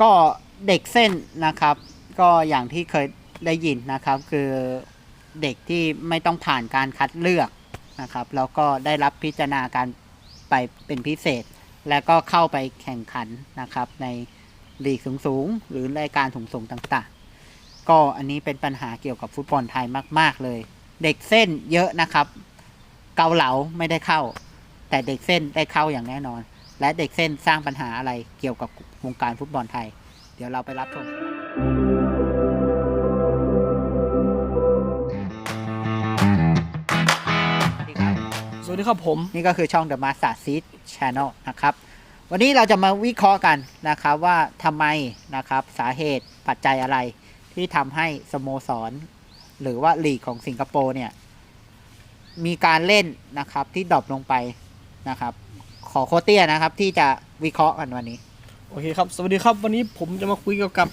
ก็เด็กเส้นนะครับ ก็อย่างที่เคยได้ยินนะครับ คือเด็กที่ไม่ต้องผ่านการคัดเลือกนะครับ แล้วก็ได้รับพิจารณาการไปเป็นพิเศษ แล้วก็เข้าไปแข่งขันนะครับ ในลีกสูงๆหรือรายการสูงๆต่างๆ ก็อันนี้เป็นปัญหาเกี่ยวกับฟุตบอลไทยมาก ๆเลย เด็กเส้นเยอะนะครับ เกาเหลาไม่ได้เข้า แต่เด็กเส้นได้เข้าอย่างแน่นอน และเด็กเส้นสร้างปัญหาอะไรเกี่ยวกับวงการฟุตบอลไทย เดี๋ยวเราไปรับชมสวัสดีครับสวัสดีครับผม นี่ก็คือช่อง The Master Seed Channel นะครับ วันนี้เราจะมาวิเคราะห์กันนะครับว่าทำไมนะครับสาเหตุปัจจัยอะไรที่ทำให้สโมสร หรือว่าลีกของสิงคโปร์เนี่ย มีการเล่นนะครับที่ดรอปลงไปนะครับ ขอโคชเตี้ยนะครับ ที่จะวิเคราะห์กันวันนี้ โอเคครับ สวัสดีครับ วันนี้ผมจะมาคุยเกี่ยวกับ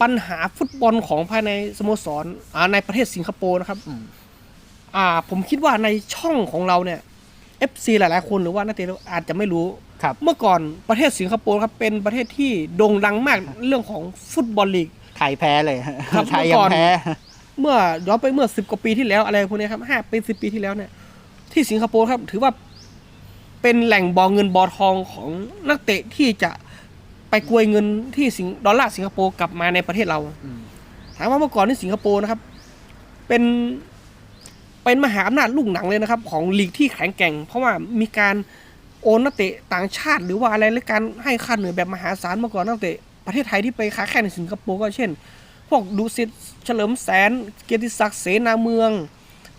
ปัญหาฟุตบอลของภายในสโมสรอ่าในประเทศสิงคโปร์นะครับอืม อ่า ผมคิดว่าในช่องของเราเนี่ย FC หลาย ๆ คนหรือว่านักเตะอาจจะไม่รู้ ครับ เมื่อก่อนประเทศสิงคโปร์ครับเป็นประเทศที่โด่งดังมากเรื่องของฟุตบอลลีก ไทยแพ้เลยครับไทยเมื่อก่ยังอน แพ้ เมื่อย้อนไปเมื่อสิบกว่าปีที่แล้วอะไรพวกนี้ครับห้าปีสิบปีที่แล้วเนี่ยที่สิงคโปร์ครับถือว่า เป็นแหล่งบ่อเงินบ่อทองของนักเตะที่จะไปกวยเงินที่สิงดอลลาร์สิงคโปร์กลับมาในประเทศเราอืมถามว่าเมื่อก่อนที่สิงคโปร์นะครับ เป็นเป็นมหาอำนาจลูกหนังเลยนะครับ ของลีกที่แข็งแกร่ง เพราะว่ามีการโอนนักเตะต่างชาติ หรือว่าอะไรและการให้ค่าเหนื่อยแบบมหาศาลเมื่อก่อนนักเตะประเทศไทยที่ไปค้าแข่งในสิงคโปร์ก็เช่น พวกดูสิตเฉลิมแสน เกียรติศักดิ์เสนาเมือง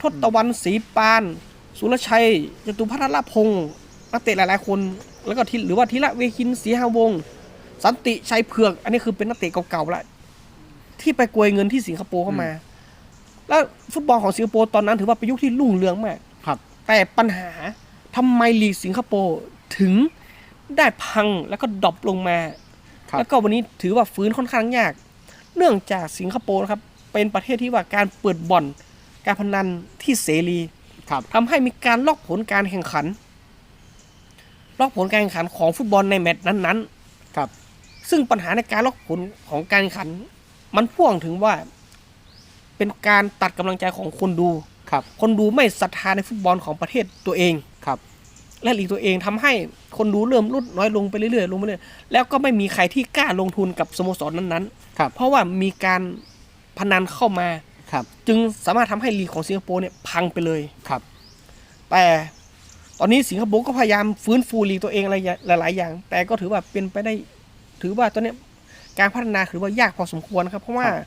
ทศตวรรณศรีปาน สุรชัยจตุพัฒนพงศ์ นักเตะหลายๆคน แล้วก็ทีหรือว่าธีระเวคินศรีหาวงศ์สันติชัยเผือก อันนี้คือเป็นนักเตะเก่าๆละที่ไปกวยเงินที่สิงคโปร์เข้ามา แล้วฟุตบอลของสิงคโปร์ตอนนั้นถือว่าเป็นยุคที่รุ่งเรืองมากครับ แต่ปัญหาทำไมลีกสิงคโปร์ถึงได้พังแล้วก็ดรอปลงมาครับแล้วก็วันนี้ถือว่าฟื้นค่อนข้างยาก เนื่องจากสิงคโปร์นะครับ เป็นประเทศที่ว่าการเปิดบ่อน การพนันที่เสรีครับทำให้มีการล็อกผลการแข่งขัน ล็อกผลการแข่งขันของฟุตบอลในแมตช์นั้นครับๆซึ่งปัญหาในการล็อกผลของการแข่งขัน มันพ่วงถึงว่า เป็นการตัดกำลังใจของคนดูครับ คนดูไม่ศรัทธาในฟุตบอลของประเทศตัวเองครับ และลีกตัวเองทำให้คนดูเริ่มลดน้อยลงไปเรื่อยๆลงไปเรื่อยๆแล้วก็ไม่มีใครที่กล้าลงทุนกับสโมสรนั้นครับๆเพราะว่ามีการพนันเข้ามาครับ จึงสามารถทำให้ลีกของสิงคโปร์เนี่ยพังไปเลยครับ แต่ ตอนนี้สิงคโปร์ก็พยายามฟื้นฟูลีกตัวเองอะไรหลายๆอย่าง แต่ก็ถือว่าเป็นไปได้ ถือว่าตอนเนี้ยการพัฒนาถือว่ายากพอสมควรครับ เพราะว่าครับ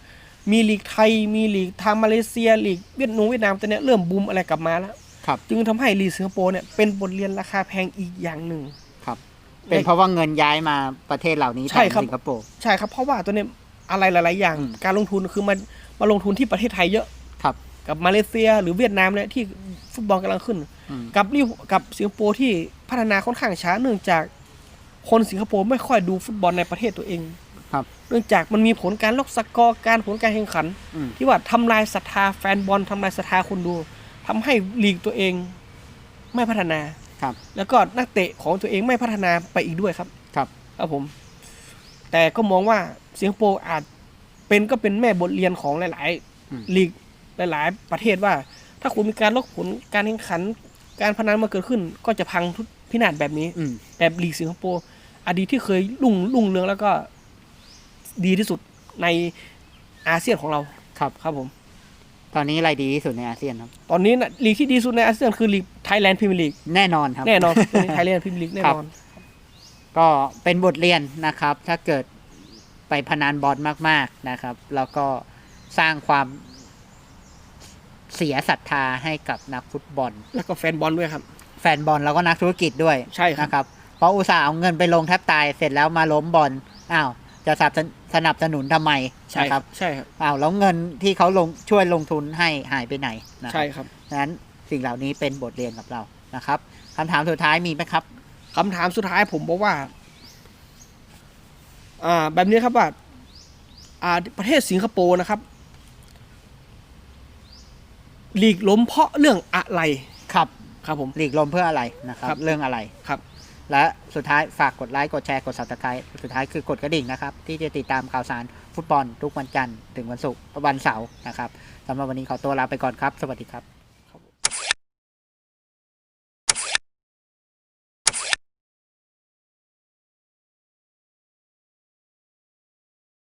มีลีกไทยมีลีกทางมาเลเซียลีกเวียดนามเวียดนามตอนเนี้ยเริ่มบูมอะไรกลับมาแล้วครับจึงทำให้ลีกสิงคโปร์เนี่ยเป็นบทเรียนราคาแพงอีกอย่างหนึ่งครับ เป็นเพราะว่าเงินย้ายมาประเทศเหล่านี้ใช่แทนครับสิงคโปร์ใช่ครับเพราะว่าตัวเนี้ยอะไรหลาย ๆ อย่างอืมการลงทุนคือมันมาลงทุนที่ประเทศไทยเยอะครับ กับมาเลเซียหรือเวียดนามเนี่ยที่ฟุตบอลกำลังขึ้นอืม กับลิวกับสิงคโปร์ที่พัฒนาค่อนข้างช้าเนื่องจากคนสิงคโปร์ไม่ค่อยดูฟุตบอลในประเทศตัวเอง ครับ เนื่องจากมันมีผลการล็อกสกอร์การผลการแข่งขันอืมที่ว่าทำลายศรัทธาแฟนบอลทำลายศรัทธาคนดูทำให้ลีกตัวเองไม่พัฒนาครับ แล้วก็นักเตะของตัวเองไม่พัฒนาไปอีกด้วยครับ ครับครับผม แต่ก็มองว่าสิงคโปร์อาจเป็นก็เป็นแม่บทเรียนของหลายอืมๆลีกหลาย ๆ ประเทศว่า ถ้าคุณมีการล็อกผลการแข่งขัน การพนันมาเกิดขึ้นก็จะพังทุกพินาศแบบนี้ อืม แบบลีกสิงคโปร์อดีตที่เคยรุ่งรุ่งเรืองแล้วก็ดีที่สุดในอาเซียนของเราครับ ครับผม ตอนนี้อะไรดีที่สุดในอาเซียนครับ ตอนนี้นะลีกที่ดีสุดในอาเซียนคือลีกไทยแลนด์พรีเมียร์ลีกแน่นอนครับ แน่นอนครับไทยแลนด์พรีเมียร์ลีกแน่นอน ก็เป็นบทเรียนนะครับ ถ้าเกิดไปพนันบอลมาก ๆนะครับ แล้วก็สร้างความ เสียศรัทธาให้กับนักฟุตบอล แล้วก็แฟนบอลด้วยครับ แฟนบอลแล้วก็นักธุรกิจด้วยใช่ครับ นะครับ เพราะอุตส่าห์เอาเงินไปลงแทบตายเสร็จแล้วมาล้มบอลอ้าวจะสนับสนสนับสนุนทำไมใช่นะคครัรับบใช่ครับอ้าวแล้วเงินที่เขาลงช่วยลงทุนให้หายไปไหนนะใช่ครับดังนั้นสิ่งเหล่านี้เป็นบทเรียนกับเรานะครับคำถามสุดท้ายมีไหมครับ คำถามสุดท้ายผมบอกว่า อ่า แบบนี้ครับว่า อ่า ประเทศสิงคโปร์นะครับ หลีกล้มเพราะเรื่องอะไรครับครับผมหลีกลมเพื่ออะไรนะครับครับ เรื่องอะไรครับ และสุดท้ายฝากกดไลค์กดแชร์กด subscribe สุดท้ายคือกดกระดิ่งนะครับ ที่จะติดตามข่าวสารฟุตบอลทุกวันจันทร์ถึงวันศุกร์วันเสาร์นะครับสำหรับวันนี้ขอตัวลาไปก่อนครับ สวัสดีครับ